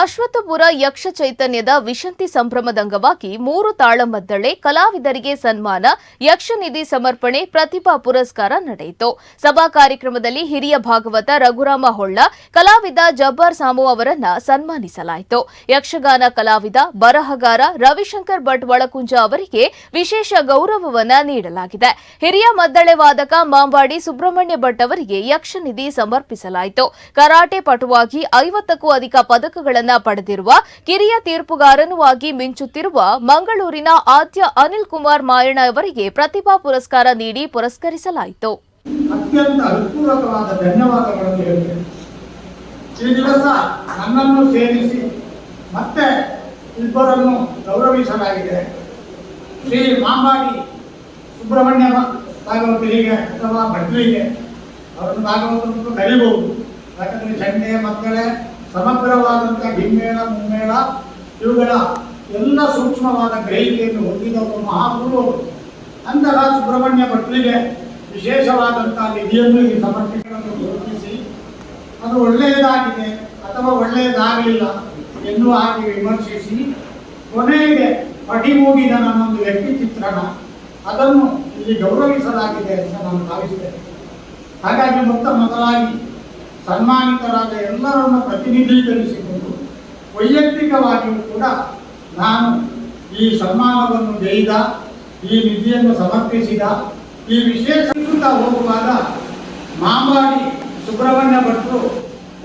ಅಶ್ವತ್ಥಪುರ ಯಕ್ಷ ಚೈತನ್ಯದ ವಿಶಂತಿ ಸಂಭ್ರಮದ ಅಂಗವಾಗಿ ಮೂರು ತಾಳಮದ್ದಳೆ ಕಲಾವಿದರಿಗೆ ಸನ್ಮಾನ ಯಕ್ಷನಿಧಿ ಸಮರ್ಪಣೆ ಪ್ರತಿಭಾ ಪುರಸ್ಕಾರ ನಡೆಯಿತು. ಸಭಾ ಕಾರ್ಯಕ್ರಮದಲ್ಲಿ ಹಿರಿಯ ಭಾಗವತ ರಘುರಾಮ ಹೊಳ್ಳ, ಕಲಾವಿದ ಜಬ್ಬಾರ್ ಸಾಮು ಅವರನ್ನ ಸನ್ಮಾನಿಸಲಾಯಿತು. ಯಕ್ಷಗಾನ ಕಲಾವಿದ ಬರಹಗಾರ ರವಿಶಂಕರ್ ಭಟ್ ಒಳಕುಂಜ ಅವರಿಗೆ ವಿಶೇಷ ಗೌರವವನ್ನ ನೀಡಲಾಗಿದೆ. ಹಿರಿಯ ಮದ್ದಳೆ ವಾದಕ ಮಾಂಬಾಡಿ ಸುಬ್ರಹ್ಮಣ್ಯ ಭಟ್ ಅವರಿಗೆ ಯಕ್ಷನಿಧಿ ಸಮರ್ಪಿಸಲಾಯಿತು. ಕರಾಟೆ ಪಟುವಾಗಿ ಐವತ್ತಕ್ಕೂ ಅಧಿಕ ಪದಕಗಳನ್ನು ಪಡೆದಿರುವ ಕಿರಿಯ ತೀರ್ಪುಗಾರನೂ ಮಿಂಚುತ್ತಿರುವ ಮಂಗಳೂರಿನ ಆದ್ಯ ಅನಿಲ್ ಕುಮಾರ್ ಮಾಯಣ್ಣ ಅವರಿಗೆ ಪ್ರತಿಭಾ ಪುರಸ್ಕಾರ ನೀಡಿ ಪುರಸ್ಕರಿಸಲಾಯಿತು. ಅತ್ಯಂತ ಹೃತ್ಪೂರ್ವಕವಾದ ಧನ್ಯವಾದಗಳನ್ನು ಹೇಳ್ತೇನೆ. ಈ ದಿವಸ ನನ್ನನ್ನು ಸೇರಿಸಿ ಮತ್ತೆ ಇಬ್ಬರನ್ನು ಗೌರವಿಸಲಾಗಿದೆ. ಶ್ರೀ ಮಾಂಬಾಡಿ ಸುಬ್ರಹ್ಮಣ್ಯ ಭಾಗವತರಿಗೆ ಅಥವಾ ಭಟ್ರಿಗೆ, ಅವರನ್ನು ಭಾಗವತರನ್ನು ಕರೀಬಹುದು. ಯಾಕಂದರೆ ಚಂಡೆ ಮಕ್ಕಳೇ ಸಮಗ್ರವಾದಂಥ ಹಿಮ್ಮೇಳ ಮುಮ್ಮೇಳ ಇವುಗಳ ಎಲ್ಲ ಸೂಕ್ಷ್ಮವಾದ ಗ್ರಹಿಕೆಯನ್ನು ಹೊಂದಿದವರು ಮಹಾಗುರುವರು ಅಂತಹ ಸುಬ್ರಹ್ಮಣ್ಯ ಭಟ್ಲಿಗೆ ವಿಶೇಷವಾದಂಥ ನಿಧಿಯನ್ನು ಈ ಸಮರ್ಪಣೆಗಳನ್ನು ಗುರುತಿಸಿ ಅದು ಒಳ್ಳೆಯದಾಗಿದೆ ಅಥವಾ ಒಳ್ಳೆಯದಾಗಲಿಲ್ಲ ಎನ್ನುವ ಹಾಗೆ ವಿಮರ್ಶಿಸಿ, ಕೊನೆಗೆ ಪಡಿಮೂಡಿದ ನನ್ನೊಂದು ವ್ಯಕ್ತಿ ಚಿತ್ರಣ. ಅದನ್ನು ಇಲ್ಲಿ ಗೌರವಿಸಲಾಗಿದೆ ಅಂತ ನಾನು ಭಾವಿಸ್ತೇನೆ. ಹಾಗಾಗಿ ಮೊತ್ತ ಮೊದಲಾಗಿ ಸನ್ಮಾನಿತರಾದ ಎಲ್ಲರನ್ನು ಪ್ರತಿನಿಧೀಕರಿಸಿಕೊಂಡು ವೈಯಕ್ತಿಕವಾಗಿಯೂ ಕೂಡ ನಾನು ಈ ಸನ್ಮಾನವನ್ನು ಗೆಯ್ದ, ಈ ನಿಧಿಯನ್ನು ಸಮರ್ಪಿಸಿದ, ಈ ವಿಶೇಷ ಹೋಗುವಾಗ ಮಾಂಬಾಡಿ ಸುಬ್ರಹ್ಮಣ್ಯ ಭಟ್ರು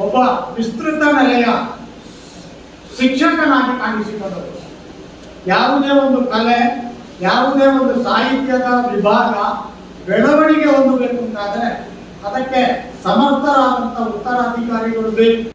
ಒಬ್ಬ ವಿಸ್ತೃತ ನೆಲೆಯ ಶಿಕ್ಷಕನಾಗಿ ಕಾಣಿಸಿಕೊಂಡರು. ಯಾವುದೇ ಒಂದು ಕಲೆ, ಯಾವುದೇ ಒಂದು ಸಾಹಿತ್ಯದ ವಿಭಾಗ, ಬೆಳವಣಿಗೆ ಹೊಂದಬೇಕು ಅಂತಾದರೆ ಅದಕ್ಕೆ ಸಮರ್ಥರಾದಂಥ ಉತ್ತರಾಧಿಕಾರಿಗಳು ಬೇಕು.